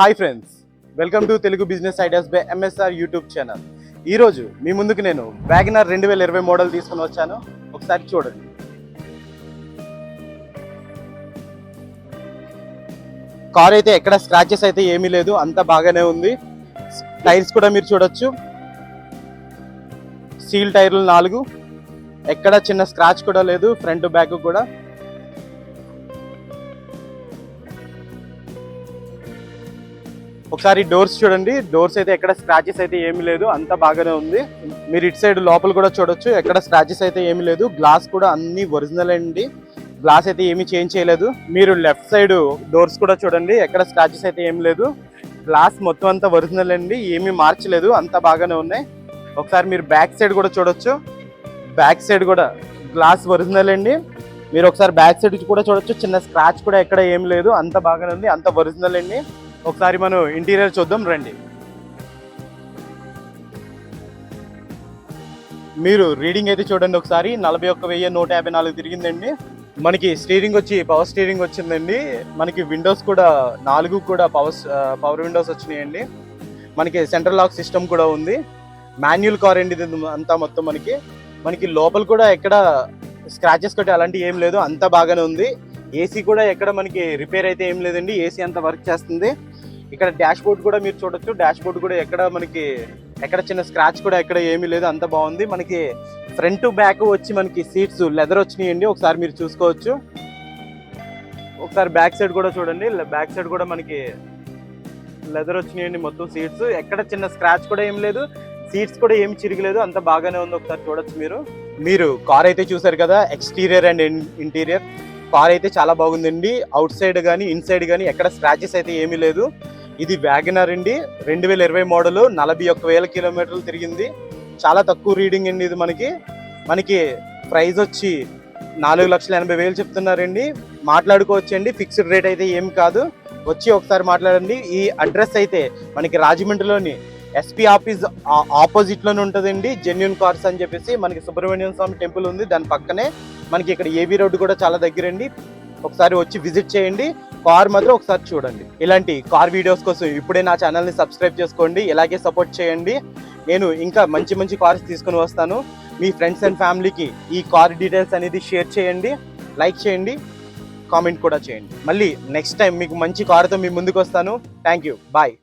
Hi friends welcome to Telugu business ideas by MSR YouTube channel ఈరోజు మీ ముందుకు నేను వ్యాగనార్ రెండు వేల ఇరవై మోడల్ తీసుకుని వచ్చాను. ఒకసారి చూడండి. కార్ అయితే ఎక్కడ స్క్రాచెస్ అయితే ఏమీ లేదు అంతా బాగానే ఉంది. టైర్స్ కూడా మీరు చూడొచ్చు. స్టీల్ టైర్లు నాలుగు. ఎక్కడ చిన్న స్క్రాచ్ కూడా లేదు ఫ్రంట్ బ్యాక్ కూడా. ఒకసారి డోర్స్ చూడండి. డోర్స్ అయితే ఎక్కడ స్క్రాచెస్ అయితే ఏమీ లేదు. అంతా బాగానే ఉంది. మీరు ఇటు సైడ్ లోపల కూడా చూడొచ్చు. ఎక్కడ స్క్రాచెస్ అయితే ఏమి లేదు. గ్లాస్ కూడా అన్ని ఒరిజినల్ అండి. గ్లాస్ అయితే ఏమీ చేంజ్ చేయలేదు. మీరు లెఫ్ట్ సైడ్ డోర్స్ కూడా చూడండి. ఎక్కడ స్క్రాచెస్ అయితే ఏమి లేదు. గ్లాస్ మొత్తం అంతా ఒరిజినల్ అండి. ఏమీ మార్చలేదు. అంతా బాగానే ఉన్నాయి. ఒకసారి మీరు బ్యాక్ సైడ్ కూడా చూడొచ్చు. బ్యాక్ సైడ్ కూడా గ్లాస్ ఒరిజినల్ అండి. మీరు ఒకసారి బ్యాక్ సైడ్ కూడా చూడొచ్చు. చిన్న స్క్రాచ్ కూడా ఎక్కడ ఏం లేదు. అంత బాగానే ఉంది. అంత ఒరిజినల్ అండి. ఒకసారి మనం ఇంటీరియర్ చూద్దాం రండి. మీరు రీడింగ్ అయితే చూడండి ఒకసారి. నలభై ఒక్క వెయ్యి నూట యాభై నాలుగు తిరిగిందండి. మనకి స్టీరింగ్ వచ్చి పవర్ స్టీరింగ్ వచ్చిందండి. మనకి విండోస్ కూడా నాలుగు కూడా పవర్ పవర్ విండోస్ వచ్చినాయండి. మనకి సెంట్రల్ లాక్ సిస్టమ్ కూడా ఉంది. మాన్యువల్ కార్ అండి ఇది అంతా మొత్తం మనకి. మనకి లోపల కూడా ఎక్కడ స్క్రాచెస్ కట్టి అలాంటివి ఏం లేదు. అంతా బాగానే ఉంది. ఏసీ కూడా ఎక్కడ మనకి రిపేర్ అయితే ఏం లేదండి. ఏసీ అంతా వర్క్ చేస్తుంది. ఇక్కడ డాష్ బోర్డ్ కూడా మీరు చూడొచ్చు. డాష్ బోర్డ్ కూడా ఎక్కడ మనకి ఎక్కడ చిన్న స్క్రాచ్ కూడా ఎక్కడ ఏమీ లేదు. అంత బాగుంది. మనకి ఫ్రంట్ బ్యాక్ వచ్చి మనకి సీట్స్ లెదర్ వచ్చినాయండి. ఒకసారి మీరు చూసుకోవచ్చు. ఒకసారి బ్యాక్ సైడ్ కూడా చూడండి. బ్యాక్ సైడ్ కూడా మనకి లెదర్ వచ్చినాయండి మొత్తం సీట్స్ ఎక్కడ చిన్న స్క్రాచ్ కూడా ఏం లేదు. సీట్స్ కూడా ఏమి చిరిగలేదు. అంత బాగానే ఉంది. ఒకసారి చూడొచ్చు మీరు. మీరు కార్ అయితే చూసారు కదా? ఎక్స్టీరియర్ అండ్ ఇంటీరియర్ కార్ అయితే చాలా బాగుందండి. అవుట్ సైడ్ కానీ ఇన్సైడ్ కానీ ఎక్కడ స్క్రాచెస్ అయితే ఏమీ లేదు. ఇది వ్యాగనర్ అండి. రెండు వేల ఇరవై మోడల్ నలభై ఒక్క వేల కిలోమీటర్లు తిరిగింది. చాలా తక్కువ రీడింగ్ అండి ఇది మనకి. మనకి ప్రైస్ వచ్చి నాలుగు లక్షల ఎనభై వేలు చెప్తున్నారండి. మాట్లాడుకోవచ్చండి. ఫిక్స్డ్ రేట్ అయితే ఏం కాదు. వచ్చి ఒకసారి మాట్లాడండి. ఈ అడ్రస్ అయితే మనకి రాజమండ్రిలోని ఎస్పీ ఆఫీస్ ఆపోజిట్లోనే ఉంటుందండి. జెన్యున్ కార్స్ అని చెప్పేసి మనకి సుబ్రహ్మణ్యం స్వామి టెంపుల్ ఉంది. దాని పక్కనే మనకి ఇక్కడ ఏబీ రోడ్డు కూడా చాలా దగ్గరండి. ఒకసారి వచ్చి విజిట్ చేయండి. కార్ మాత్రం ఒకసారి చూడండి. ఇలాంటి కార్ వీడియోస్ కోసం ఇప్పుడే నా ఛానల్ని సబ్స్క్రైబ్ చేసుకోండి. ఇలాగే సపోర్ట్ చేయండి. నేను ఇంకా మంచి మంచి కార్స్ తీసుకుని వస్తాను. మీ ఫ్రెండ్స్ అండ్ ఫ్యామిలీకి ఈ కార్ డీటెయిల్స్ అనేది షేర్ చేయండి. లైక్ చేయండి. కామెంట్ కూడా చేయండి. మళ్ళీ నెక్స్ట్ టైం మీకు మంచి కార్తో మీ ముందుకు వస్తాను. Thank you bye